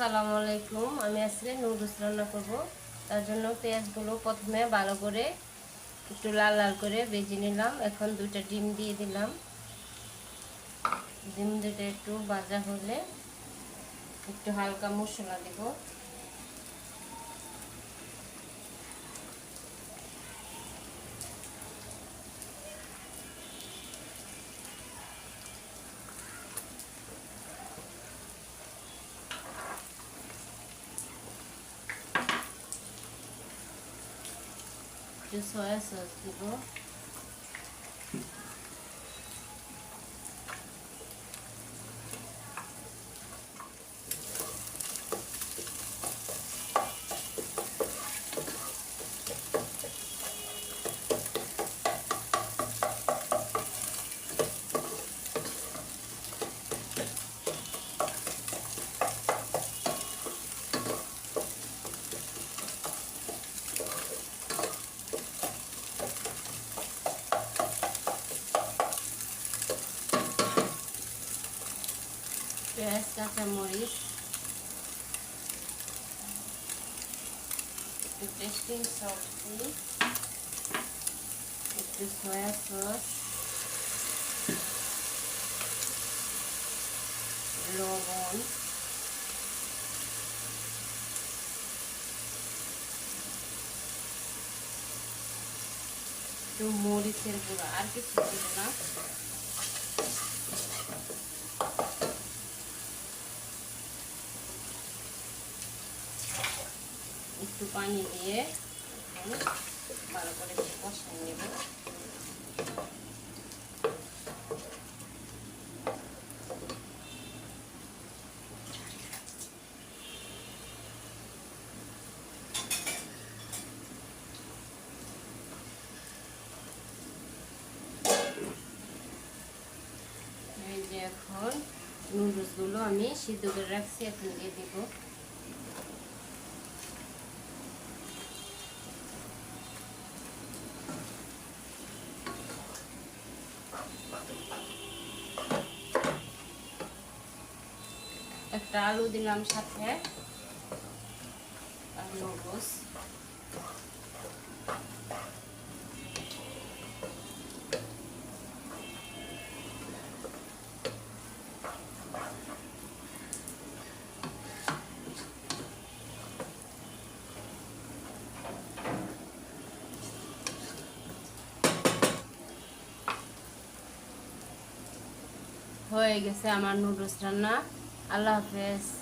আসসালামু আলাইকুম। আমি আসলে নুডলস রান্না করব। তার জন্য পেঁয়াজগুলো প্রথমে ভালো করে একটু লাল লাল করে ভেজে নিলাম। এখন দুটা ডিম দিয়ে দিলাম। ডিম দুটা একটু বাজা হলে একটু হালকা মশলা দেব। একটু সয়া সস দিব পেঁয়াজ কাঁচামরিচ একটু টেস্টিং সল্ট দিই একটু সয়া সস লবণ একটু মরিচের গুঁড়ো আর কিছু দিব না একটু পানি দিয়ে ভালো করে কষিয়ে নেব। এখন নুডলসগুলো আমি সিদ্ধ করে রাখছি, এখন দিয়ে দিব। একটা আলু দিলাম সাথে। হয়ে গেছে আমার নুডলস রান্না। আল্লাহ হাফেজ